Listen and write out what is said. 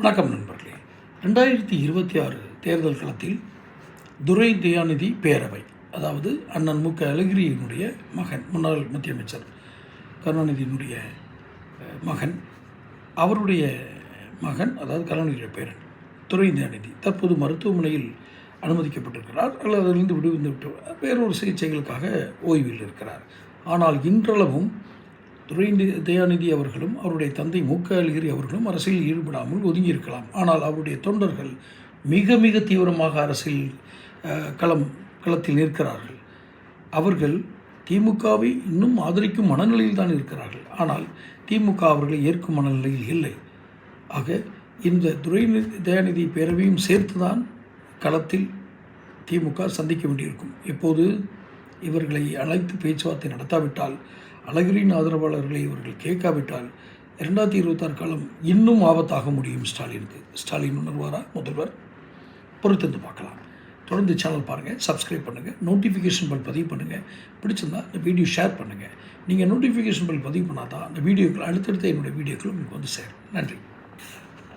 வணக்கம் நண்பர்களே. ரெண்டாயிரத்தி இருபத்தி ஆறு தேர்தல் களத்தில் துரை தயாநிதி பேரவை அதாவது அண்ணன் மு க அழகிரியினுடைய மகன் முன்னாள் மத்திய அமைச்சர் கருணாநிதியினுடைய மகன் அவருடைய மகன் அதாவது கருணாநிதியுடைய பேரன் துரை தயாநிதி தற்போது மருத்துவமனையில் அனுமதிக்கப்பட்டிருக்கிறார். அல்லது அதிலிருந்து விடுவிந்து விட்டு வேறொரு சிகிச்சைகளுக்காக ஓய்வில் இருக்கிறார். ஆனால் இன்றளவும் துரை தயாநிதி அவர்களும் அவருடைய தந்தை மு க அழகிரி அவர்களும் அரசியலில் ஈடுபடாமல் ஒதுங்கியிருக்கலாம். ஆனால் அவருடைய தொண்டர்கள் மிக மிக தீவிரமாக அரசியல் களம் களத்தில் நிற்கிறார்கள். அவர்கள் திமுகவை இன்னும் ஆதரிக்கும் மனநிலையில் தான் இருக்கிறார்கள். ஆனால் திமுக அவர்களை ஏற்கும் மனநிலையில் இல்லை. ஆக இந்த துரை தயாநிதி பேரவையும் சேர்த்து தான் களத்தில் திமுக சந்திக்க வேண்டியிருக்கும். இப்போது இவர்களை அழைத்து பேச்சுவார்த்தை நடத்தாவிட்டால் அழகிரியின் ஆதரவாளர்களை இவர்கள் கேட்காவிட்டால் இரண்டாயிரத்தி இருபத்தாறு காலம் இன்னும் ஆபத்தாக முடியும் ஸ்டாலினுக்கு. ஸ்டாலின் உணர்வாரா? முதல்வர் பொறுத்திருந்து பார்க்கலாம். தொடர்ந்து சேனல் பாருங்கள் சப்ஸ்கிரைப் பண்ணுங்கள் நோட்டிஃபிகேஷன் பல் பதிவு பண்ணுங்கள் பிடிச்சிருந்தா இந்த வீடியோ ஷேர் பண்ணுங்கள் நீங்கள் நோட்டிஃபிகேஷன் பல் பதிவு பண்ணால் தான் அந்த வீடியோக்கள் அடுத்தடுத்த என்னுடைய வீடியோக்கள் உங்களுக்கு வந்து சேரும். நன்றி.